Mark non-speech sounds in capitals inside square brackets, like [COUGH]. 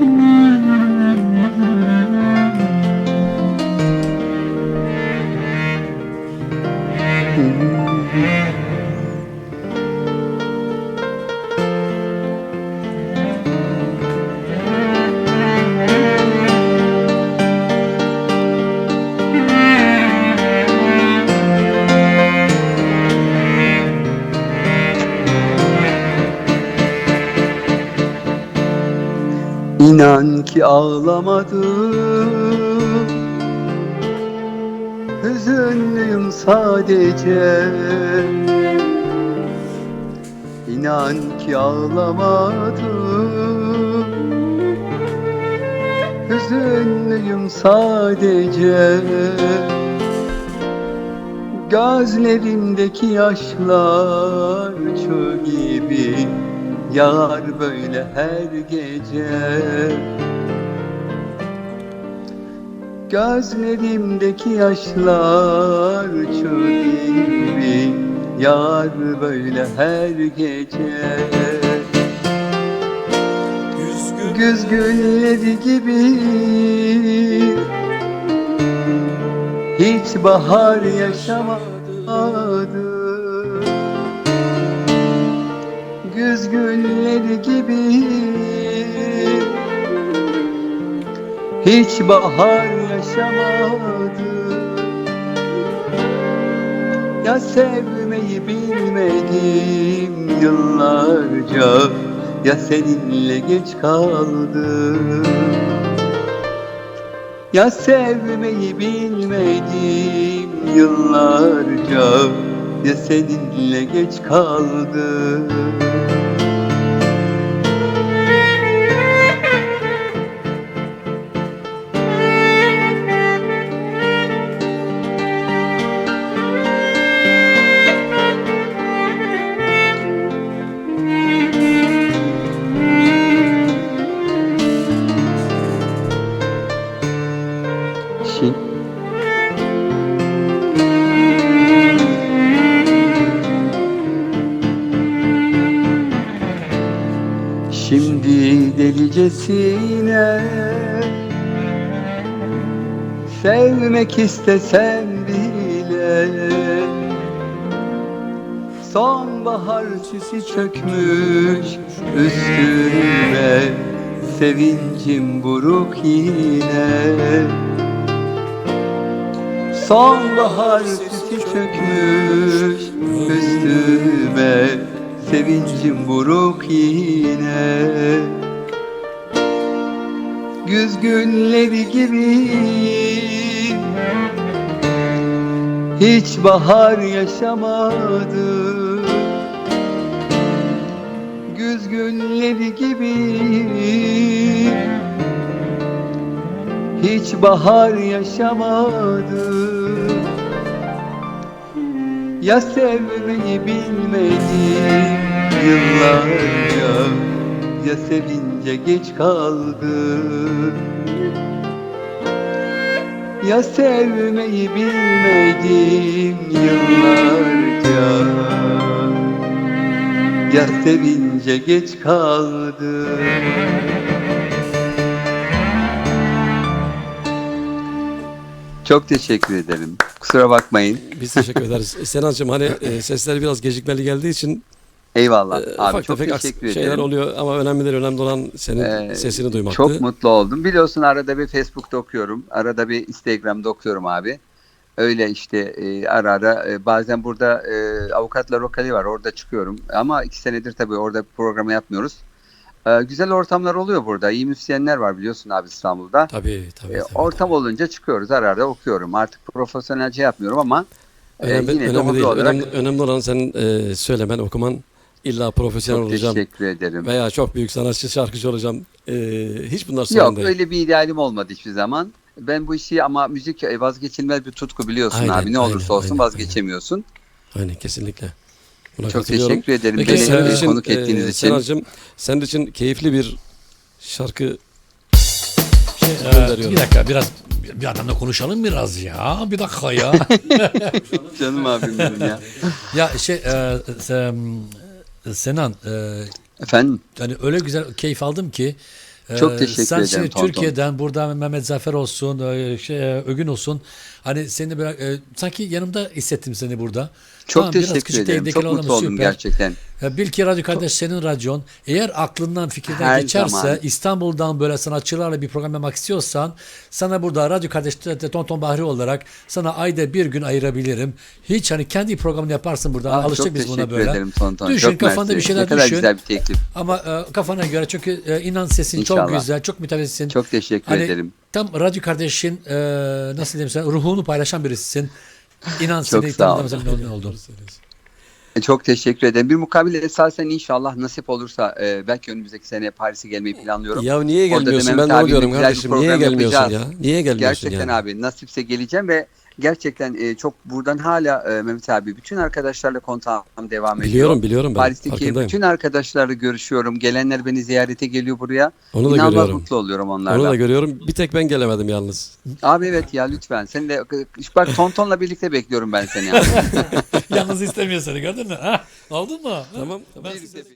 Mm-hmm. İnan ki ağlamadım. Hüzünlüyüm sadece. İnan ki ağlamadım. Hüzünlüyüm sadece. Gözlerimdeki yaşlar çöl gibi Yağar böyle her gece. Gözlerimdeki yaşlar çöl gibi Yağar böyle her gece. Güz gülleri gibi Hiç bahar yaşamadım Güz gülleri gibi. Hiç bahar yaşamadım. Ya sevmeyi bilmedim yıllarca. Ya seninle geç kaldım. Ya sevmeyi bilmedim yıllarca Ya seninle geç kaldım Delicesine Sevmek istesem bile Sonbahar sisi çökmüş üstüme Sevincim buruk yine Sonbahar sisi çökmüş üstüme Sevincim buruk yine Güz günleri gibi. Hiç bahar yaşamadım Güz günleri gibi. Hiç bahar yaşamadım Ya sevmeyi bilmedim yıllarca Ya sevince geç kaldım Ya sevmeyi bilmedim yıllarca Ya sevince geç kaldım Çok teşekkür ederim. Kusura bakmayın. Biz teşekkür ederiz. [LAUGHS] Senancığım hani e, sesler biraz gecikmeli geldiği için Eyvallah. e, Abi ufak çok tefek teşekkür şeyler ederim. oluyor ama önemli değil. Önemli olan senin Ee, sesini duymaktı. Çok mutlu oldum. Biliyorsun arada bir Facebook'ta okuyorum. Arada bir Instagram'da okuyorum abi. Öyle işte e, ara ara e, bazen burada e, avukatlar lokali var orada çıkıyorum. Ama iki senedir tabii orada programı yapmıyoruz. E, güzel ortamlar oluyor burada. İyi müzisyenler var biliyorsun abi İstanbul'da. Tabii tabii. E, tabii, ortam tabii. olunca çıkıyoruz ara ara okuyorum. Artık profesyonelce yapmıyorum ama e, Önemli, yine de önemli hobi değil. olarak Önemli, önemli olan senin e, söylemen, okuman. İlla profesyonel çok olacağım teşekkür ederim. veya çok büyük sanatçı, şarkıcı olacağım. E, hiç bunlar sorun Yok değil. öyle bir idealim olmadı hiçbir zaman. Ben bu işi ama müzik e, vazgeçilmez bir tutku biliyorsun Aynen, abi. Ne olursa aynen, olsun aynen, vazgeçemiyorsun. Aynen kesinlikle. Buna Çok teşekkür ederim Peki beni senin e, için, konuk e, ettiğiniz için. Senacığım, senin için keyifli bir şarkı Şey, e, Gönderiyorum. bir dakika biraz bir adamla konuşalım biraz ya. Bir dakika ya. [LAUGHS] Canım abim benim ya. ya şey e, sen- Senan e, Efendim? hani öyle güzel keyif aldım ki Çok Ee, teşekkür sen ederim Tonton. Türkiye'den burada Mehmet Zafer olsun, e, şey, e, Ögün olsun. Hani seni böyle, e, sanki yanımda hissettim seni burada. Çok Tamam, teşekkür ederim. Çok mutlu oldum süper. gerçekten. Ya Bil ki radyo kardeş senin radyon. Eğer aklından fikirden Her geçerse zaman. İstanbul'dan böyle sanatçılarla bir program yapmak istiyorsan sana burada radyo kardeş Tonton Bahri olarak sana ayda bir gün ayırabilirim. Hiç hani kendi programını yaparsın burada. Ah, Alıştık çok biz buna böyle. ederim Tonton. Düşün Çok kafanda bir mersi. şeyler Ne kadar düşün. güzel bir teklif. Ama e, kafana göre çünkü e, inan sesin çok İnşallah. güzel, çok mütevazısın. Çok teşekkür Hani ederim. Tam radyo kardeşin e, nasıl diyeyim sana ruhunu paylaşan birisisin. İnan Çok seni sağ ne oldu. E, Çok teşekkür ederim. Bir mukabele esasen inşallah nasip olursa e, belki önümüzdeki sene Paris'e gelmeyi planlıyorum. Ya niye gelmiyorsun? Ben abiyle diyorum kardeşim. Niye gelmiyorsun yapacağız. ya? Niye gelmiyorsun Gerçekten yani? abi nasipse geleceğim ve gerçekten e, çok buradan hala e, Mehmet abi bütün arkadaşlarla kontağım devam ediyor. Biliyorum biliyorum ben. Paris'teki bütün arkadaşlarla görüşüyorum. Gelenler beni ziyarete geliyor buraya. Onu da İnanılmaz görüyorum. mutlu oluyorum Onu onlarla. da görüyorum. Bir tek ben gelemedim yalnız. Abi evet ya lütfen. Seni de bak Tonton'la birlikte bekliyorum ben seni. [LAUGHS] Yalnız istemiyor seni gördün mü? Ha? Aldın mı? Tamam. Ben